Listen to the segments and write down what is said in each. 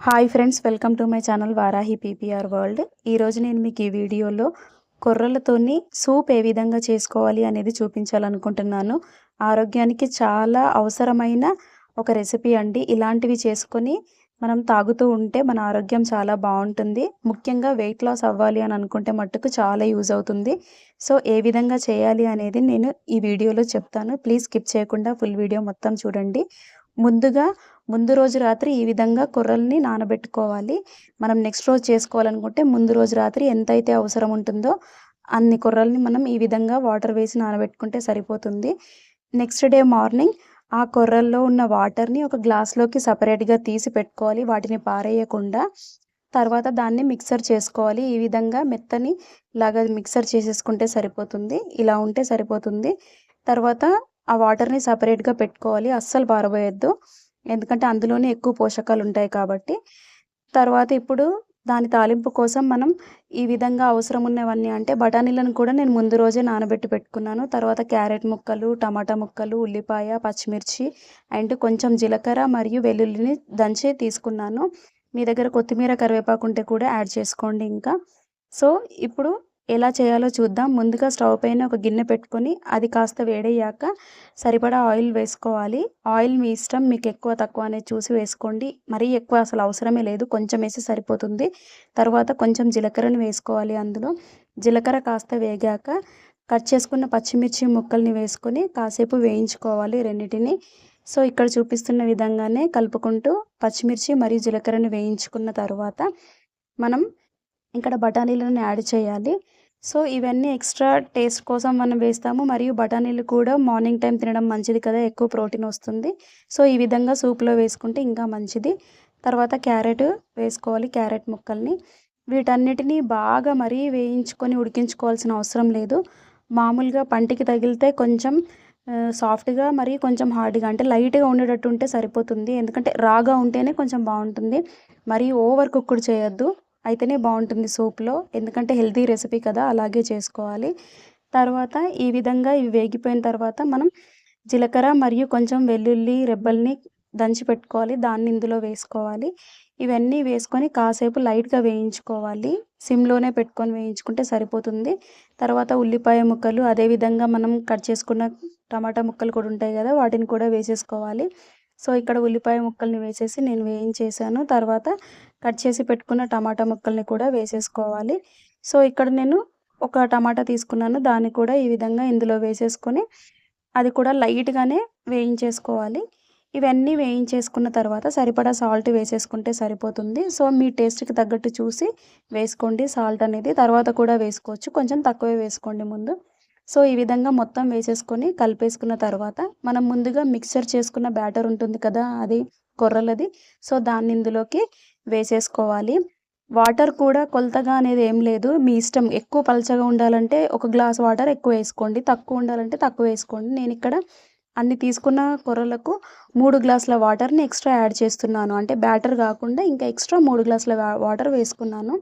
Hi friends welcome to my channel Varahi PPR world. ఈరోజు నేను మీకు ఈ వీడియోలో కొర్రలతోని సూప్ ఏ విధంగా చేసుకోవాలి అనేది చూపించాలనుకుంటున్నాను. ఆరోగ్యానికి చాలా అవసరమైన ఒక రెసిపీ అండి. ఇలాంటివి చేసుకొని మనం తాగుతూ ఉంటే మన ఆరోగ్యం చాలా బాగుంటుంది. ముఖ్యంగా వెయిట్ లాస్ అవ్వాలి అని అనుకుంటే మట్టుకు చాలా యూజ్ అవుతుంది. సో ఏ విధంగా చేయాలి అనేది నేను ఈ వీడియోలో చెప్తాను. ప్లీజ్ స్కిప్ చేయకుండా ఫుల్ వీడియో మొత్తం చూడండి. ముందుగా ముందు రోజు రాత్రి ఈ విధంగా కొర్రల్ని నానబెట్టుకోవాలి. మనం నెక్స్ట్ రోజు చేసుకోవాలనుకుంటే ముందు రోజు రాత్రి ఎంతైతే అవసరం ఉంటుందో అన్ని కొర్రల్ని మనం ఈ విధంగా వాటర్ వేసి నానబెట్టుకుంటే సరిపోతుంది. నెక్స్ట్ డే మార్నింగ్ ఆ కొర్రల్లో ఉన్న వాటర్ని ఒక గ్లాస్లోకి సపరేట్గా తీసి పెట్టుకోవాలి. వాటిని పారేయకుండా తర్వాత దాన్ని మిక్సర్ చేసుకోవాలి. ఈ విధంగా మెత్తని ఇలాగ మిక్సర్ చేసేసుకుంటే సరిపోతుంది. ఇలా ఉంటే సరిపోతుంది. తర్వాత ఆ వాటర్ని సపరేట్గా పెట్టుకోవాలి. అస్సలు పారబోయొద్దు. ఎందుకంటే అందులోనే ఎక్కువ పోషకాలు ఉంటాయి కాబట్టి. తర్వాత ఇప్పుడు దాని తాలింపు కోసం మనం ఈ విధంగా అవసరం ఉన్నవన్నీ అంటే బఠానీలను కూడా నేను ముందు రోజే నానబెట్టి పెట్టుకున్నాను. తర్వాత క్యారెట్ ముక్కలు టమాటా ముక్కలు ఉల్లిపాయ పచ్చిమిర్చి అండ్ కొంచెం జీలకర్ర మరియు వెల్లుల్లిని దంచి తీసుకున్నాను. మీ దగ్గర కొత్తిమీర కరివేపాకు ఉంటే కూడా యాడ్ చేసుకోండి ఇంకా. సో ఇప్పుడు ఎలా చేయాలో చూద్దాం. ముందుగా స్టవ్ పైన ఒక గిన్నె పెట్టుకొని అది కాస్త వేడయ్యాక సరిపడా ఆయిల్ వేసుకోవాలి. ఆయిల్ మీ ఇష్టం మీకు ఎక్కువ తక్కువ అనేది చూసి వేసుకోండి. మరీ ఎక్కువ అసలు అవసరమే లేదు. కొంచెం వేసి సరిపోతుంది. తర్వాత కొంచెం జీలకర్రని వేసుకోవాలి అందులో. జీలకర్ర కాస్త వేగాక కట్ చేసుకున్న పచ్చిమిర్చి ముక్కల్ని వేసుకొని కాసేపు వేయించుకోవాలి రెండింటిని. సో ఇక్కడ చూపిస్తున్న విధంగానే కలుపుకుంటూ పచ్చిమిర్చి మరియు జీలకర్రని వేయించుకున్న తర్వాత మనం ఇక్కడ బఠానీలను యాడ్ చేయాలి. సో ఇవన్నీ ఎక్స్ట్రా టేస్ట్ కోసం మనం వేస్తాము. మరియు బఠానీలు కూడా మార్నింగ్ టైం తినడం మంచిది కదా ఎక్కువ ప్రోటీన్ వస్తుంది. సో ఈ విధంగా సూప్లో వేసుకుంటే ఇంకా మంచిది. తర్వాత క్యారెట్ వేసుకోవాలి క్యారెట్ ముక్కల్ని. వీటన్నిటినీ బాగా మరీ వేయించుకొని ఉడికించుకోవాల్సిన అవసరం లేదు. మామూలుగా పంటికి తగిలితే కొంచెం సాఫ్ట్గా మరి కొంచెం హార్డ్గా అంటే లైట్గా ఉండేటట్టు ఉంటే సరిపోతుంది. ఎందుకంటే రాగా ఉంటేనే కొంచెం బాగుంటుంది. మరీ ఓవర్ కుక్కుడు చేయొద్దు. అయితేనే బాగుంటుంది సూప్లో. ఎందుకంటే హెల్తీ రెసిపీ కదా అలాగే చేసుకోవాలి. తర్వాత ఈ విధంగా ఇవి వేగిపోయిన తర్వాత మనం జీలకర్ర మరియు కొంచెం వెల్లుల్లి రెబ్బల్ని దంచి పెట్టుకోవాలి. దాన్ని ఇందులో వేసుకోవాలి. ఇవన్నీ వేసుకొని కాసేపు లైట్గా వేయించుకోవాలి. సిమ్లోనే పెట్టుకొని వేయించుకుంటే సరిపోతుంది. తర్వాత ఉల్లిపాయ ముక్కలు అదేవిధంగా మనం కట్ చేసుకున్న టమాటా ముక్కలు కూడా ఉంటాయి కదా వాటిని కూడా వేసేసుకోవాలి. సో ఇక్కడ ఉల్లిపాయ ముక్కల్ని వేసేసి నేను వేయించేసాను. తర్వాత కట్ చేసి పెట్టుకున్న టమాటా ముక్కల్ని కూడా వేసేసుకోవాలి. సో ఇక్కడ నేను ఒక టమాటా తీసుకున్నాను. దాన్ని కూడా ఈ విధంగా ఇందులో వేసేసుకొని అది కూడా లైట్గానే వేయించేసుకోవాలి. ఇవన్నీ వేయించేసుకున్న తర్వాత సరిపడా సాల్ట్ వేసేసుకుంటే సరిపోతుంది. సో మీ టేస్ట్కి తగ్గట్టు చూసి వేసుకోండి. సాల్ట్ అనేది తర్వాత కూడా వేసుకోవచ్చు. కొంచెం తక్కువే వేసుకోండి ముందు. సో ఈ విధంగా మొత్తం వేసేసుకొని కలిపేసుకున్న తర్వాత మనం ముందుగా మిక్సర్ చేసుకున్న బ్యాటర్ ఉంటుంది కదా అది కొర్రలది. సో దాన్ని ఇందులోకి వేసేసుకోవాలి. వాటర్ కూడా కొలతగా అనేది ఏం లేదు. మీ ఇష్టం ఎక్కువ పలచగా ఉండాలంటే ఒక గ్లాస్ వాటర్ ఎక్కువ వేసుకోండి. తక్కువ ఉండాలంటే తక్కువ వేసుకోండి. నేను ఇక్కడ అన్ని తీసుకున్న కూరలకు మూడు గ్లాసుల వాటర్ని ఎక్స్ట్రా యాడ్ చేస్తున్నాను. అంటే బ్యాటర్ కాకుండా ఇంకా ఎక్స్ట్రా మూడు గ్లాసుల వాటర్ వేసుకున్నాను.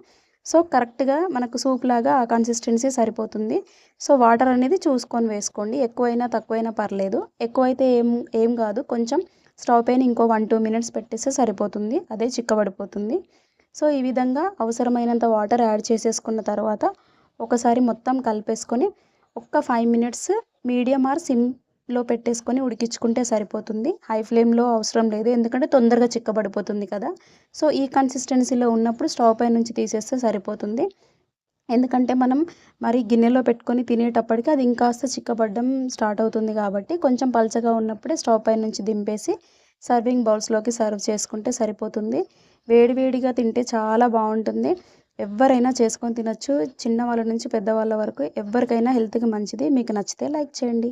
సో కరెక్ట్గా మనకు సూప్ లాగా ఆ కన్సిస్టెన్సీ సరిపోతుంది. సో వాటర్ అనేది చూసుకొని వేసుకోండి. ఎక్కువైనా తక్కువైనా పర్లేదు. ఎక్కువైతే ఏం ఏం కాదు. కొంచెం స్టవ్ పైన ఇంకో వన్ టూ మినిట్స్ పెట్టేస్తే సరిపోతుంది. అదే చిక్కబడిపోతుంది. సో ఈ విధంగా అవసరమైనంత వాటర్ యాడ్ చేసేసుకున్న తర్వాత ఒకసారి మొత్తం కలిపేసుకొని ఒక్క ఫైవ్ మినిట్స్ మీడియం ఆర్ సిమ్లో పెట్టేసుకొని ఉడికించుకుంటే సరిపోతుంది. హై ఫ్లేమ్లో అవసరం లేదు. ఎందుకంటే తొందరగా చిక్కబడిపోతుంది కదా. సో ఈ కన్సిస్టెన్సీలో ఉన్నప్పుడు స్టవ్ పై నుంచి తీసేస్తే సరిపోతుంది. ఎందుకంటే మనం మరి గిన్నెలో పెట్టుకొని తినేటప్పటికి అది ఇంకాస్త చిక్కబడ్డం స్టార్ట్ అవుతుంది కాబట్టి కొంచెం పలచగా ఉన్నప్పుడే స్టవ్ పై నుంచి దింపేసి సర్వింగ్ బౌల్స్లోకి సర్వ్ చేసుకుంటే సరిపోతుంది. వేడివేడిగా తింటే చాలా బాగుంటుంది. ఎవరైనా చేసుకొని తినచ్చు. చిన్నవాళ్ళ నుంచి పెద్దవాళ్ళ వరకు ఎవరికైనా హెల్త్కి మంచిది. మీకు నచ్చితే లైక్ చేయండి.